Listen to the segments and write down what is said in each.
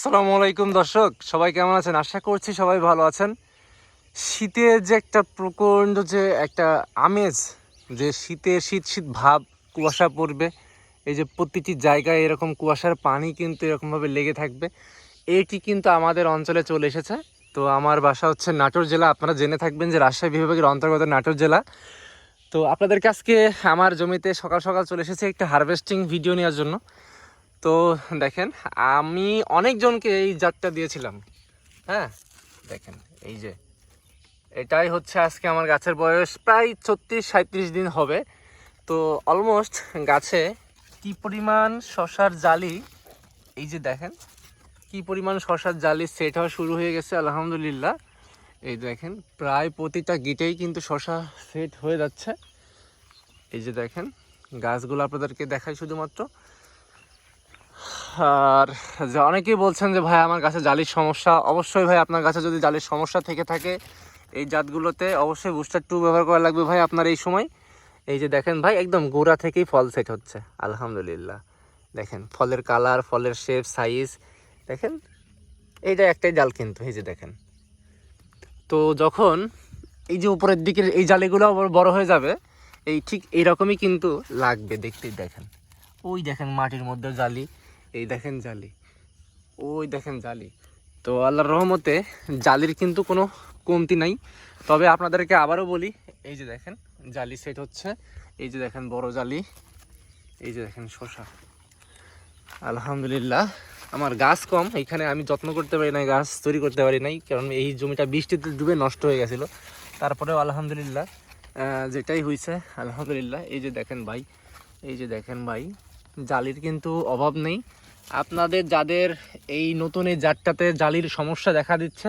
আসসালামু আলাইকুম দর্শক, সবাই কেমন আছেন? আশা করছি সবাই ভালো আছেন। শীতের যে একটা প্রচণ্ড যে একটা আমেজ, যে শীতে শীত শীত ভাব, কুয়াশা পড়বে, এই যে প্রতিটি জায়গায় এরকম কুয়াশার পানি কিন্তু এরকমভাবে লেগে থাকবে, এটি কিন্তু আমাদের অঞ্চলে চলে এসেছে। তো আমার বাসা হচ্ছে নাটোর জেলা, আপনারা জেনে থাকবেন যে রাজশাহী বিভাগের অন্তর্গত নাটোর জেলা। তো আপনাদের কাছকে আমার জমিতে সকাল সকাল চলে এসেছে একটা হারভেস্টিং ভিডিও নেওয়ার জন্য। তো দেখেন, আমি অনেকজনকে এই জাতটা দিয়েছিলাম। হ্যাঁ দেখেন, এই যে। এটাই হচ্ছে আজকে আমার গাছের বয়স, প্রায় ছত্রিশ সাঁত্রিশ দিন হবে। তো অলমোস্ট গাছে কি পরিমাণ শশার জালি, এই যে দেখেন, কি পরিমাণ শশার জালি সেট হওয়া শুরু হয়ে গেছে, আলহামদুলিল্লাহ। এই দেখেন, প্রায় প্রতিটা গিটেই কিন্তু শশা সেট হয়ে যাচ্ছে। এই যে দেখেন, গাছগুলো আপনাদেরকে দেখাই শুধুমাত্র। আর যে অনেকেই বলছেন যে, ভাই, আমার গাছে জালির সমস্যা। অবশ্যই ভাই, আপনার গাছে যদি জালির সমস্যা থেকে থাকে এই জাতগুলোতে অবশ্যই বুস্টার টু ব্যবহার করা লাগবে ভাই আপনার এই সময়। এই যে দেখেন ভাই, একদম গোড়া থেকেই ফল সেট হচ্ছে, আলহামদুলিল্লাহ। দেখেন, ফলের কালার ফলের শেপ সাইজ দেখেন? এইটা একটাই জাল কিন্তু, এই যে দেখেন। তো যখন এই যে উপরের দিকের এই জালিগুলো বড় হয়ে যাবে, এই ঠিক এইরকমই কিন্তু লাগবে, দেখতেই দেখেন। ওই দেখেন মাটির মধ্যে জালি। এই দেখেন জালি। ওই দেখেন জালি। তো আল্লাহর রহমতে জালির কিন্তু কোনো কমতি নাই। তবে আপনাদেরকে আবারও বলি, এই যে দেখেন, জালি সেট হচ্ছে। এই যে দেখেন বড় জালি, এই যে দেখেন শশা আলহামদুলিল্লাহ, আমার গাছ কম, এখানে আমি যত্ন করতে পারি নাই, গাছ তৈরি করতে পারি নাই, কারণ এই জমিটা বৃষ্টিতে ডুবে নষ্ট হয়ে গেছিল। তারপরেও আলহামদুলিল্লাহ যেটাই হয়েছে আলহামদুলিল্লাহ। এই যে দেখেন ভাই, এই যে দেখেন ভাই, জালির কিন্তু অভাব নেই। আপনাদের যাদের এই নতুন এই জাতটাতে জালির সমস্যা দেখা দিচ্ছে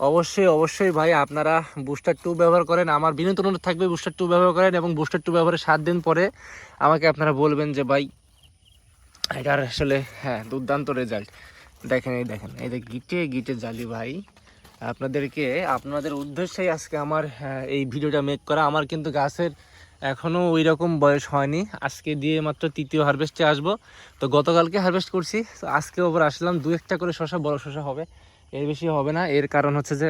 অবশ্যই অবশ্যই ভাই আপনারা বুস্টার টু ব্যবহার করেন। আমার বিনোদন অনুরোধ থাকবে বুস্টার টু ব্যবহার করেন এবং বুস্টার টু ব্যবহারের সাত দিন পরে আমাকে আপনারা বলবেন যে ভাই এটার আসলে হ্যাঁ দুর্দান্ত রেজাল্ট দেখেন এই দেখেন এই যে গিটে গিটে জালি ভাই। আপনাদেরকে আপনাদের উদ্দেশ্যেই আজকে আমার হ্যাঁ, এই ভিডিওটা মেক করা। আমার কিন্তু গাছের এখনও ওই রকম বয়স হয়নি। আজকে দিয়ে মাত্র তৃতীয় হারভেস্টে আসব। তো গতকালকে হারভেস্ট করছি। তো আজকে ওপর আসলাম। দু একটা করে শশা বড় শশা হবে। এর বেশি হবে না। এর কারণ হচ্ছে যে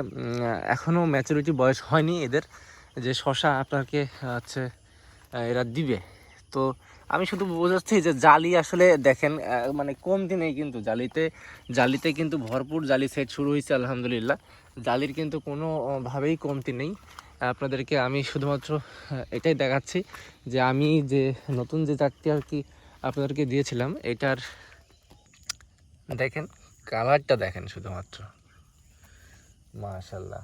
এখনও ম্যাচুরিটি বয়স হয়নি এদের। যে শশা আপনাকে হচ্ছে এরা দিবে। তো আমি শুধু বোঝাচ্ছি যে জালি আসলে দেখেন মানে কমতি নেই কিন্তু জালিতে জালিতে কিন্তু ভরপুর জালি সেট শুরু হয়েছে, আলহামদুলিল্লাহ। জালির কিন্তু কোনোভাবেই কমতি নেই। আপনাদেরকে আমি শুধুমাত্র এটাই দেখাচ্ছি যে আমি যে নতুন যে চারটি আর কি আপনাদেরকে দিয়েছিলাম, এটার দেখেন, কালারটা দেখেন শুধুমাত্র। মাশাল্লাহ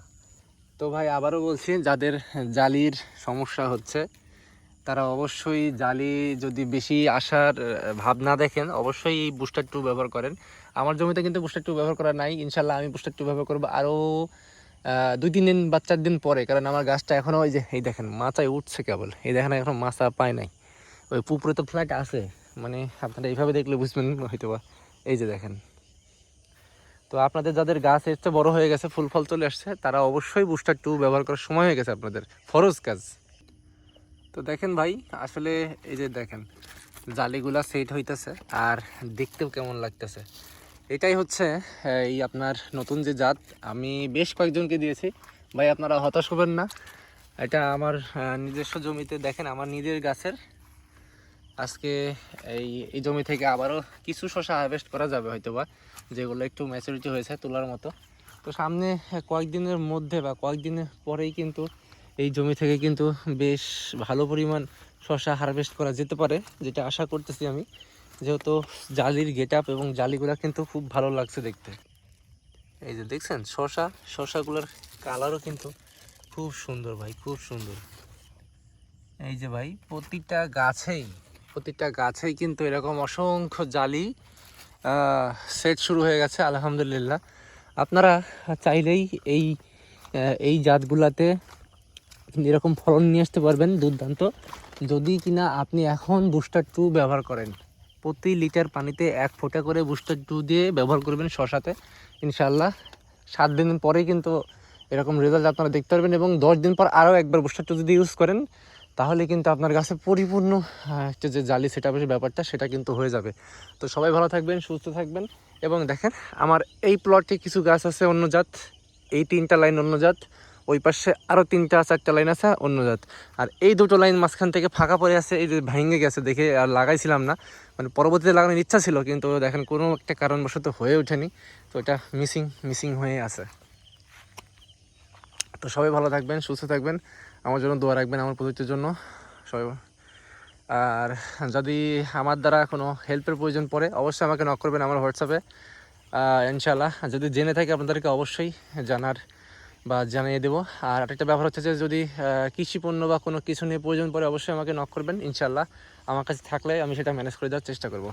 তো ভাই, আবারও বলছি, যাদের জালির সমস্যা হচ্ছে, তারা অবশ্যই জালি যদি বেশি আসার ভাব না দেখেন, অবশ্যই এই বুস্টার টু ব্যবহার করেন। আমার জমিতে কিন্তু বুস্টার টু ব্যবহার করা নাই ইনশাল্লাহ আমি বুস্টার টু ব্যবহার করব। আরও দুই, তিন দিন বা চার দিন পরে, কারণ আমার গাছটা এখনও ওই যে, এই দেখেন মাচায় উঠছে কেবল। এই দেখেন, এখন মাচা পায় নাই। ওই পুকুরে তো ফ্ল্যাট আছে। মানে আপনারা এইভাবে দেখলে বুঝবেন হয়তো বা এই যে দেখেন। তো আপনাদের যাদের গাছ এসছে বড় হয়ে গেছে, ফুল ফল চলে আসছে, তারা অবশ্যই বুস্টার টু ব্যবহার করার সময় হয়ে গেছে আপনাদের। ফরজ কাজ। তো দেখেন ভাই, আসলে এই যে দেখেন, জালিগুলা সেট হইতেছে, আর দেখতেও কেমন লাগতেছে। এটাই হচ্ছে এই আপনার নতুন যে জাত। আমি বেশ কয়েকজনকে দিয়েছি। ভাই, আপনারা হতাশ হবেন না। এটা আমার নিজস্ব জমিতে দেখেন, আমার নিজের গাছের। আজকে এই এই জমি থেকে আবারও কিছু শশা হারভেস্ট করা যাবে হয়তো বা যেগুলো একটু ম্যাচুরিটি হয়েছে তোলার মতো। তো সামনে কয়েকদিনের মধ্যে বা কয়েকদিনের পরেই কিন্তু এই জমি থেকে কিন্তু বেশ ভালো পরিমাণ শশা হারভেস্ট করা যেতে পারে, যেটা আশা করতেছি আমি। যেহেতু জালির গেট আপ এবং জালিগুলা কিন্তু খুব ভালো লাগছে দেখতে। এই যে দেখছেন শশা শশাগুলোর কালারও কিন্তু খুব সুন্দর ভাই, খুব সুন্দর। এই যে ভাই, প্রতিটা গাছেই প্রতিটা গাছেই কিন্তু এরকম অসংখ্য জালি সেট শুরু হয়ে গেছে, আলহামদুলিল্লাহ। আপনারা চাইলেই এই এই জাতগুলাতে এরকম ফলন নিয়ে আসতে পারবেন, দুর্দান্ত। যদি কিনা আপনি এখন বুস্টার টু ব্যবহার করেন প্রতি লিটার পানিতে এক ফোঁটা করে বুস্টার টু দিয়ে ব্যবহার করবেন শশাতে। ইনশাল্লাহ সাত দিন পরেই কিন্তু এরকম রেজাল্ট আপনারা দেখতে পারবেন এবং দশ দিন পর আরও একবার বুস্টার টু যদি ইউজ করেন, তাহলে কিন্তু আপনার কাছে পরিপূর্ণ একটা যে জালি সেট ব্যাপারটা সেটা কিন্তু হয়ে যাবে। তো সবাই ভালো থাকবেন, সুস্থ থাকবেন এবং দেখেন আমার এই প্লটে কিছু গাছ আছে অন্য জাত, এই তিনটা লাইন অন্য জাত। ওই পাশে আরও তিনটা, চারটা লাইন আছে, অন্য জাত। আর এই দুটো লাইন মাঝখান থেকে ফাঁকা পড়ে আছে, এই যে ভেঙে গেছে দেখে আর লাগাইছিলাম না। মানে পরবর্তীতে লাগানোর ইচ্ছা ছিল, কিন্তু দেখেন কোনো একটা কারণবশত হয়ে ওঠেনি। তো এটা মিসিং মিসিং হয়ে আছে। তো সবাই ভালো থাকবেন, সুস্থ থাকবেন। আমার জন্য দোয়া রাখবেন আমার প্রযুক্তির জন্য। সবাই আর যদি আমার দ্বারা কোনো হেল্পের প্রয়োজন পড়ে, অবশ্যই আমাকে নক করবেন আমার হোয়াটসঅ্যাপে ইনশাল্লাহ যদি জেনে থাকি আপনাদেরকে অবশ্যই জানার বা জানিয়ে দেবো। আর একটা ব্যাপার হচ্ছে যে যদি কৃষি পণ্য বা কোনো কিছু নিয়ে প্রয়োজন পড়ে অবশ্যই আমাকে নক করবেন ইনশাল্লাহ আমার কাছে থাকলে আমি সেটা ম্যানেজ করে দেওয়ার চেষ্টা করব।